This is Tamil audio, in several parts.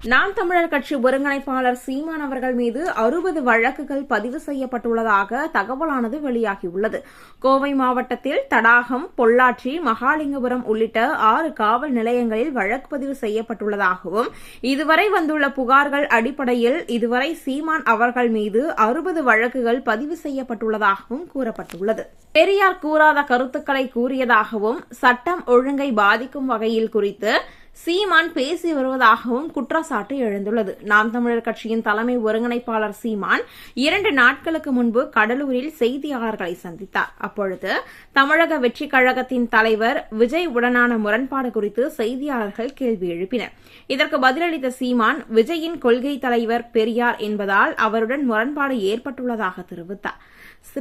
நாம் தமிழர் கட்சி ஒருங்கிணைப்பாளர் சீமான் அவர்கள் மீது அறுபது வழக்குகள் பதிவு செய்யப்பட்டுள்ளதாக தகவலானது வெளியாகியுள்ளது. கோவை மாவட்டத்தில் தடாகம் பொள்ளாச்சி மகாலிங்கபுரம் உள்ளிட்ட ஆறு காவல் நிலையங்களில் வழக்கு பதிவு செய்யப்பட்டுள்ளதாகவும் இதுவரை வந்துள்ள புகார்கள் அடிப்படையில் இதுவரை சீமான் அவர்கள் மீது அறுபது வழக்குகள் பதிவு செய்யப்பட்டுள்ளதாகவும் கூறப்பட்டுள்ளது. பெரியார் கூறாத கருத்துக்களை கூறியதாகவும் சட்டம் ஒழுங்கை பாதிக்கும் வகையில் குறித்து சீமான் பேசி வருவதாகவும் குற்றச்சாட்டு எழுந்துள்ளது. நாம் தமிழர் கட்சியின் தலைமை ஒருங்கிணைப்பாளர் சீமான் இரண்டு நாட்களுக்கு முன்பு கடலூரில் செய்தியாளர்களை சந்தித்தார். அப்பொழுது தமிழக வெற்றிக் கழகத்தின் தலைவர் விஜய் உடனான முரண்பாடு குறித்து செய்தியாளர்கள் கேள்வி எழுப்பினர். இதற்கு பதிலளித்த சீமான் விஜயின் கொள்கை தலைவர் பெரியார் என்பதால் அவருடன் முரண்பாடு ஏற்பட்டுள்ளதாக தெரிவித்தார்.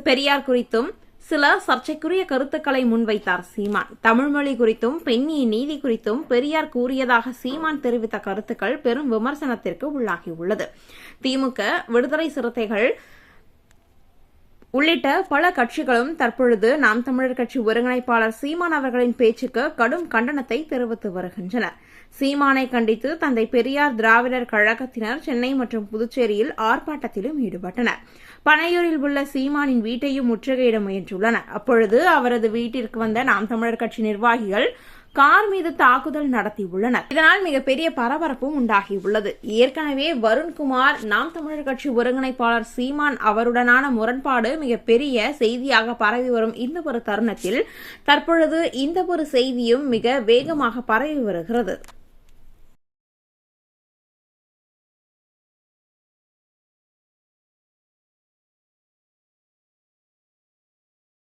பெரியார் குறித்தும் சில சர்ச்சைக்குரிய கருத்துக்களை முன்வைத்தார் சீமான். தமிழ்மொழி குறித்தும் பெண்ணியின் நீதி குறித்தும் பெரியார் கூறியதாக சீமான் தெரிவித்த கருத்துக்கள் பெரும் விமர்சனத்திற்கு உள்ளாகியுள்ளது. திமுக விடுதலை சிறுத்தைகள் உள்ளிட்ட பல கட்சிகளும் தற்பொழுது நாம் தமிழர் கட்சி ஒருங்கிணைப்பாளர் சீமான் அவர்களின் பேச்சுக்கு கடும் கண்டனத்தை தெரிவித்து வருகின்றன. சீமானை கண்டித்து தந்தை பெரியார் திராவிடர் கழகத்தினர் சென்னை மற்றும் புதுச்சேரியில் ஆர்ப்பாட்டத்திலும் ஈடுபட்டனர். பனையூரில் உள்ள சீமானின் வீட்டையும் முற்றுகையிட முயன்றுள்ளனர். அப்பொழுது அவரது வீட்டிற்கு வந்த நாம் தமிழர் கட்சி நிர்வாகிகள் கார் மீது தாக்குதல் நடத்தியுள்ளனர் இதனால் மிகப்பெரிய பரபரப்பும் உண்டாகியுள்ளது ஏற்கனவே வருண்குமார் நாம் தமிழர் கட்சி ஒருங்கிணைப்பாளர் சீமான் அவருடனான முரண்பாடு மிகப்பெரிய செய்தியாக பரவி வரும் இந்த ஒரு தருணத்தில் தற்பொழுது இந்த ஒரு செய்தியும் மிக வேகமாக பரவி வருகிறது.